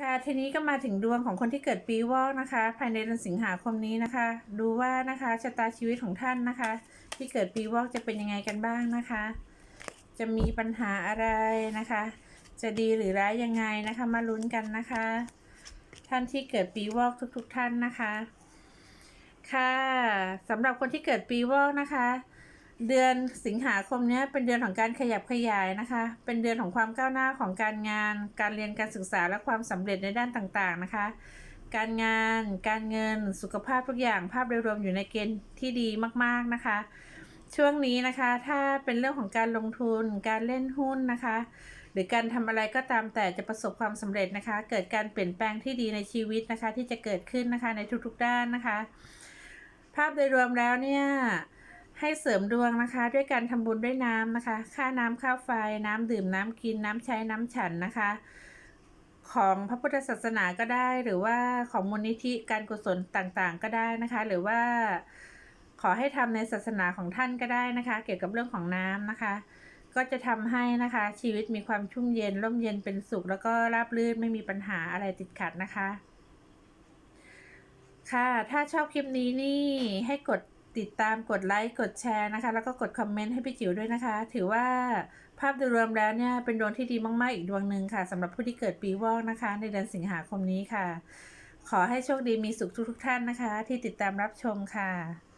ค่ะทีนี้ก็มาถึงดวงของคนที่เกิดปีวอกนะคะ ภายในเดือนสิงหาคมนี้นะคะ ดูว่านะคะชะตาชีวิตของท่านนะคะ ที่เกิดปีวอกจะเป็นยังไงกันบ้างนะคะ จะมีปัญหาอะไรนะคะ จะดีหรือร้ายยังไงนะคะมาลุ้นกันนะคะ ท่านที่เกิดปีวอกทุก ๆ ท่านนะคะ ค่ะสำหรับคนที่เกิดปีวอกนะคะ เดือนสิงหาคมนี้เป็นเดือนของการขยับขยายนะคะ เป็นเดือนของความก้าวหน้าของการงาน การเรียนการศึกษาและความสำเร็จในด้านต่างๆนะคะ การงาน การเงิน สุขภาพทุกอย่างภาพโดยรวมอยู่ในเกณฑ์ที่ดีมากๆนะคะ ช่วงนี้นะคะ ถ้าเป็นเรื่องของการลงทุน การเล่นหุ้นนะคะ หรือการทำอะไรก็ตามแต่จะประสบความสำเร็จนะคะ เกิดการเปลี่ยนแปลงที่ดีในชีวิตนะคะ ที่จะเกิดขึ้นนะคะในทุกๆด้านนะคะ ภาพโดยรวมแล้วเนี่ย ให้เสริมดวงนะคะ ด้วยการทำบุญด้วยน้ำนะคะ ค่าน้ำค่าไฟน้ำดื่มน้ำกินน้ำใช้น้ำฉันนะคะ ของพระพุทธศาสนาก็ได้ หรือว่าของมูลนิธิการกุศลต่างๆ ก็ได้นะคะ หรือว่าขอให้ทำในศาสนาของท่านก็ได้นะคะ เกี่ยวกับเรื่องของน้ำนะคะ ก็จะทำให้นะคะ ชีวิตมีความชุ่มเย็นร่มเย็นเป็นสุข แล้วก็ราบรื่นไม่มีปัญหาอะไรติดขัดนะคะ ค่ะ ถ้าชอบคลิปนี้นี่ให้กด ติดตามกดไลค์กดแชร์นะคะ แล้วก็กดคอมเมนต์ให้พี่จิ๋วด้วยนะคะ ถือว่าภาพโดยรวมแล้วเนี่ยเป็นดวงที่ดีมากๆอีกดวงหนึ่งค่ะสำหรับผู้ที่เกิดปีวอกนะคะ ในเดือนสิงหาคมนี้ค่ะ ขอให้โชคดีมีสุขทุกๆท่านนะคะ ที่ติดตามรับชมค่ะ